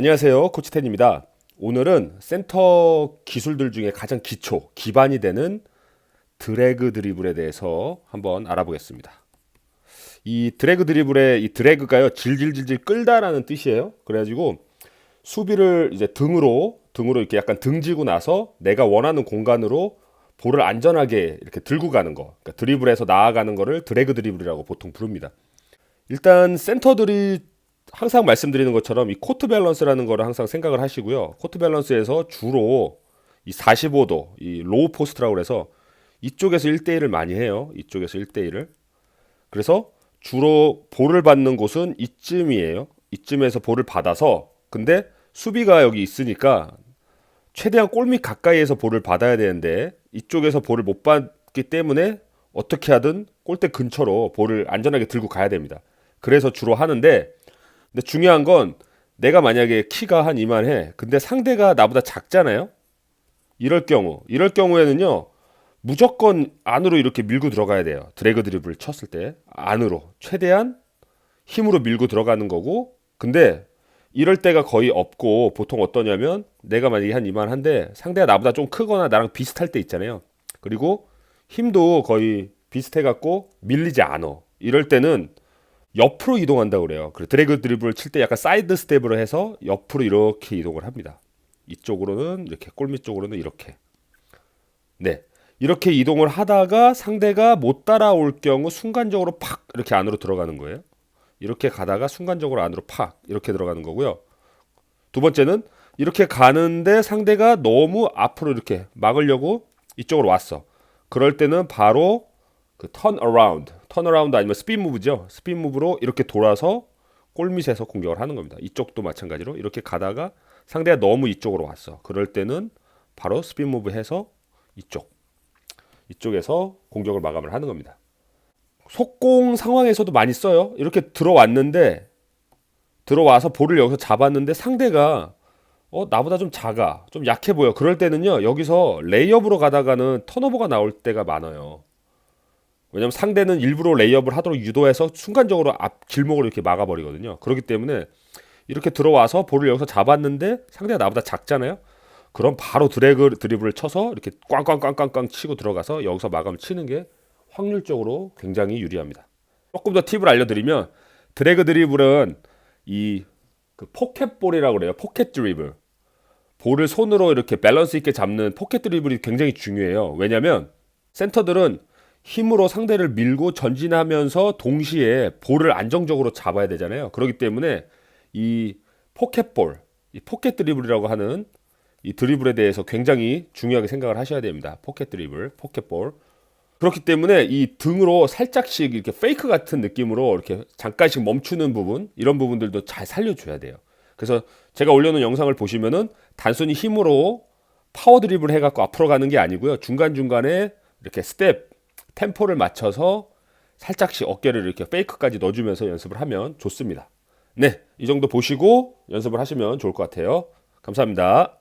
안녕하세요. 코치텐입니다. 오늘은 센터 기술들 중에 가장 기초, 기반이 되는 드래그 드리블에 대해서 한번 알아보겠습니다. 이 드래그 드리블의 이 드래그가요, 질질질질 끌다라는 뜻이에요. 그래가지고 수비를 이제 등으로, 등으로 이렇게 약간 등지고 나서 내가 원하는 공간으로 볼을 안전하게 이렇게 들고 가는 거. 그러니까 드리블에서 나아가는 거를 드래그 드리블이라고 보통 부릅니다. 일단 센터들이 항상 말씀드리는 것처럼 이 코트 밸런스라는 거를 항상 생각을 하시고요. 코트 밸런스에서 주로 이 45도, 이 로우 포스트라고 그래서 이쪽에서 1대1을 많이 해요. 이쪽에서 1대1을. 그래서 주로 볼을 받는 곳은 이쯤이에요. 이쯤에서 볼을 받아서 근데 수비가 여기 있으니까 최대한 골밑 가까이에서 볼을 받아야 되는데 이쪽에서 볼을 못 받기 때문에 어떻게 하든 골대 근처로 볼을 안전하게 들고 가야 됩니다. 그래서 주로 하는데 근데 중요한 건 내가 만약에 키가 한 이만해. 근데 상대가 나보다 작잖아요. 이럴 경우, 이럴 경우에는요. 무조건 안으로 이렇게 밀고 들어가야 돼요. 드래그 드리블을 쳤을 때 안으로 최대한 힘으로 밀고 들어가는 거고. 근데 이럴 때가 거의 없고 보통 어떠냐면 내가 만약에 한 이만한데 상대가 나보다 좀 크거나 나랑 비슷할 때 있잖아요. 그리고 힘도 거의 비슷해 갖고 밀리지 않어. 이럴 때는 옆으로 이동한다고 그래요. 그 드래그 드리블을 칠 때 약간 사이드 스텝으로 해서 옆으로 이렇게 이동을 합니다. 이쪽으로는 이렇게 골밑 쪽으로는 이렇게. 네. 이렇게 이동을 하다가 상대가 못 따라올 경우 순간적으로 팍 이렇게 안으로 들어가는 거예요. 이렇게 가다가 순간적으로 안으로 팍 이렇게 들어가는 거고요. 두 번째는 이렇게 가는데 상대가 너무 앞으로 이렇게 막으려고 이쪽으로 왔어. 그럴 때는 바로 그 턴 어라운드, 턴 어라운드 아니면 스핀 무브죠. 스핀 무브로 이렇게 돌아서 골밑에서 공격을 하는 겁니다. 이쪽도 마찬가지로 이렇게 가다가 상대가 너무 이쪽으로 왔어. 그럴 때는 바로 스핀 무브 해서 이쪽 이쪽에서 공격을 마감을 하는 겁니다. 속공 상황에서도 많이 써요. 이렇게 들어왔는데 들어와서 볼을 여기서 잡았는데 상대가 어 나보다 좀 작아, 좀 약해 보여. 그럴 때는요 여기서 레이업으로 가다가는 턴오버가 나올 때가 많아요. 왜냐면 상대는 일부러 레이업을 하도록 유도해서 순간적으로 앞 길목을 이렇게 막아버리거든요. 그렇기 때문에 이렇게 들어와서 볼을 여기서 잡았는데 상대가 나보다 작잖아요. 그럼 바로 드래그 드리블을 쳐서 이렇게 꽝꽝꽝꽝꽝 치고 들어가서 여기서 마감을 치는 게 확률적으로 굉장히 유리합니다. 조금 더 팁을 알려드리면 드래그 드리블은 이 그 포켓볼이라고 그래요. 포켓 드리블. 볼을 손으로 이렇게 밸런스 있게 잡는 포켓 드리블이 굉장히 중요해요. 왜냐면 센터들은 힘으로 상대를 밀고 전진하면서 동시에 볼을 안정적으로 잡아야 되잖아요. 그렇기 때문에 이 포켓볼, 이 포켓 드리블이라고 하는 이 드리블에 대해서 굉장히 중요하게 생각을 하셔야 됩니다. 포켓 드리블, 포켓볼. 그렇기 때문에 이 등으로 살짝씩 이렇게 페이크 같은 느낌으로 이렇게 잠깐씩 멈추는 부분, 이런 부분들도 잘 살려줘야 돼요. 그래서 제가 올려놓은 영상을 보시면은 단순히 힘으로 파워 드리블 해갖고 앞으로 가는 게 아니고요. 중간중간에 이렇게 스텝, 템포를 맞춰서 살짝씩 어깨를 이렇게 페이크까지 넣어주면서 연습을 하면 좋습니다. 네, 이 정도 보시고 연습을 하시면 좋을 것 같아요. 감사합니다.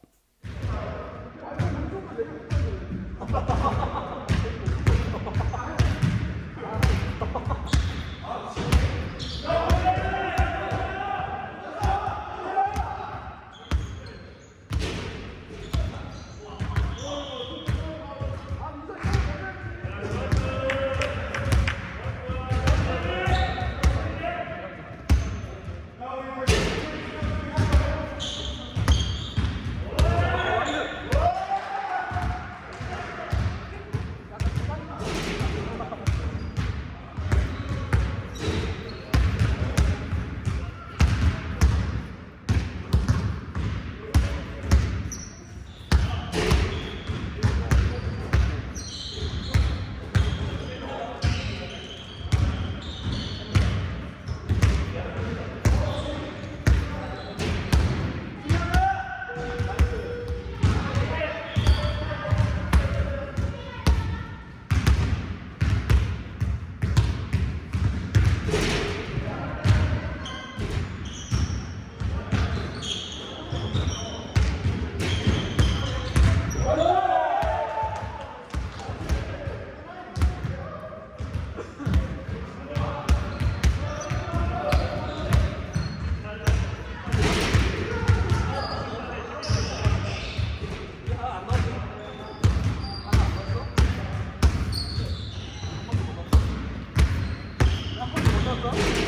없어?